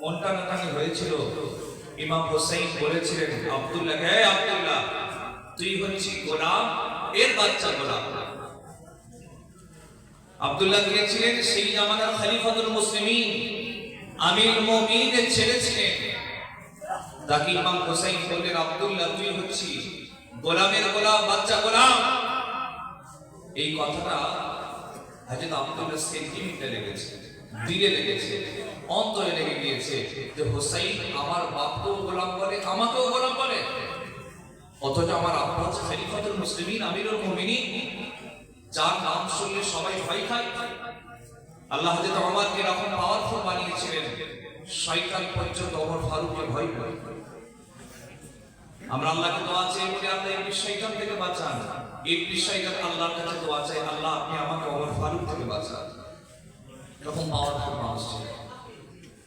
মন টানাটানি হয়েছিল? ইমাম হোসেন বলেছিলেন, আব্দুল্লাহ, হে আব্দুল্লাহ, তুই হচ্ছিস গোলাম, এর বাচ্চা গোলাম। আব্দুল্লাহ গিয়েছিলেন সেই জামানার খলিফাতুল মুসলিমিন আমির মুমিনের ছেলে ছিলেন। তাকে ইমাম হোসেন বললেন, আব্দুল্লাহ, তুই হচ্ছিস গোলামের গোলাম, বাচ্চা গোলাম। এই কথাটা হাজরত আব্দুল্লাহ সেন্টিমিটার লেগেছে, দিলে লেগেছে, অন্তরে গিয়েছে যে হোসাইন আমার বাপকেও গোলাম আমাকেও গোলাম অথচ আমার আব্বা হচ্ছে মুসলিমিন, আমিরুল যার নাম শুনলে সবাই ভয় খায়। আল্লাহ ওমরকে এরকম পাওয়ারফুল বানিয়েছিলেন, শয়তান পর্যন্ত ওমর ফারুককে ভয় আমরা আল্লাহকে দোয়া চাই বলে, আল্লাহ ইবলিস শয়তান থেকে বাঁচান। ইবলিস শয়তান আল্লাহর কাছে দোয়া চাই আল্লাহ আপনি আমাকে ওমর ফারুক থেকে বাঁচান। এরকম পাওয়ারফুল মানুষ